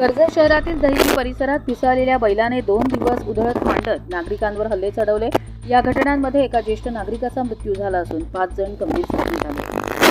कर्जत शहरातील दहिवी परिसरात पिसाळलेल्या बैलाने दोन दिवस उधळत मांडत नागरिकांवर हल्ले चढवले. या घटनांमध्ये एका ज्येष्ठ नागरिकाचा मृत्यू झाला असून पाच जण गंभीर जखमी झाले.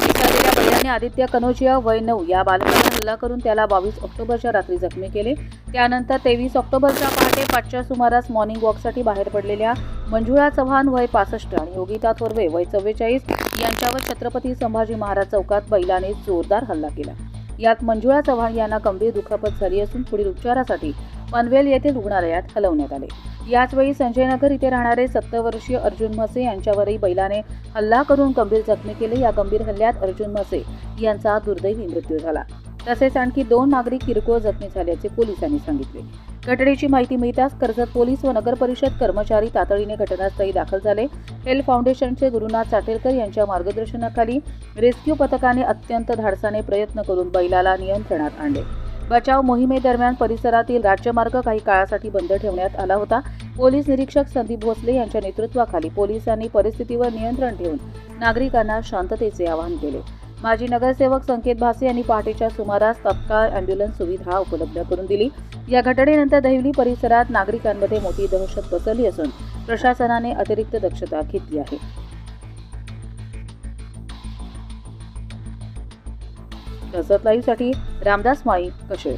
पिसाळलेल्या बैलाने आदित्य कनोजिया वय नऊ या बालकाला हल्ला करून त्याला बावीस ऑक्टोबरच्या रात्री जखमी केले. त्यानंतर तेवीस ऑक्टोबरच्या पहाटे पाचच्या सुमारास मॉर्निंग वॉकसाठी बाहेर पडलेल्या मंजुळा चव्हाण वय पासष्ट आणि योगिता थोरवे वय चव्वेचाळीस यांच्यावर छत्रपती संभाजी महाराज चौकात बैलाने जोरदार हल्ला केला. यात मंजुळा चव्हाण यांना गंभीर दुखापत झाली असून पुढील उपचारासाठी पनवेल येथील रुग्णालयात हलवण्यात आले. याचवेळी संजयनगर इथे राहणारे सत्तर वर्षीय अर्जुन म्हसे यांच्यावरही बैलाने हल्ला करून गंभीर जखमी केले. या गंभीर हल्ल्यात अर्जुन म्हसे यांचा दुर्दैवी मृत्यू झाला. तसेच आणखी दोन नागरिक किरकोळ जखमी झाल्याचे पोलिसांनी सांगितले. घटनेची माहिती मिळताच कर्जत पोलीस व नगर परिषद कर्मचारी तातडीने घटनास्थळी दाखल झाले. हेल्थ फाउंडेशनचे गुरुनाथ चाटेलकर यांच्या मार्गदर्शनाखाली रेस्क्यू पथकाने अत्यंत धाडसाने प्रयत्न करून बैलाला नियंत्रणात आणले. बचाव मोहिमेदरम्यान परिसरातील राज्यमार्ग काही काळासाठी बंद ठेवण्यात आला होता. पोलीस निरीक्षक संदीप भोसले यांच्या नेतृत्वाखाली पोलिसांनी परिस्थितीवर नियंत्रण ठेवून नागरिकांना शांततेचे आवाहन केले. माजी नगरसेवक संकेत भासे यांनी पहाटेच्या सुमारास तत्काळ अँब्युलन्स सुविधा उपलब्ध करून दिली. या घटनेनंतर दहिवली परिसरात नागरिकांमध्ये मोठी दहशत पसरली असून प्रशासनाने अतिरिक्त दक्षता घेतली आहे. दसत लाईव्हसाठी रामदास माळी कशेळ